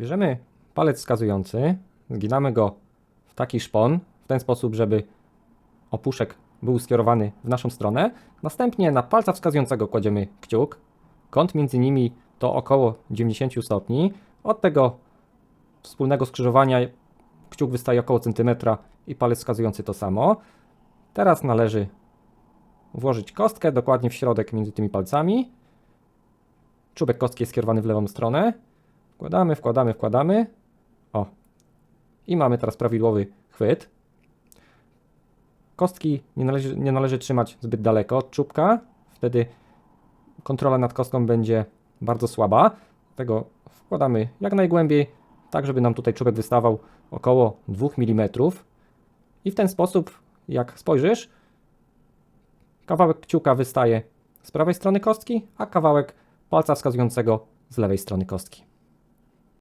Bierzemy palec wskazujący, zginamy go w taki szpon, w ten sposób, żeby opuszek był skierowany w naszą stronę. Następnie na palca wskazującego kładziemy kciuk. Kąt między nimi to około 90 stopni. Od tego wspólnego skrzyżowania kciuk wystaje około centymetra i palec wskazujący to samo. Teraz należy włożyć kostkę dokładnie w środek między tymi palcami. Czubek kostki jest skierowany w lewą stronę. Wkładamy, wkładamy, wkładamy. O. I mamy teraz prawidłowy chwyt. Kostki nie należy, nie należy trzymać zbyt daleko od czubka. Wtedy kontrola nad kostką będzie bardzo słaba. Dlatego wkładamy jak najgłębiej, tak żeby nam tutaj czubek wystawał około 2 mm. I w ten sposób, jak spojrzysz, kawałek kciuka wystaje z prawej strony kostki, a kawałek palca wskazującego z lewej strony kostki.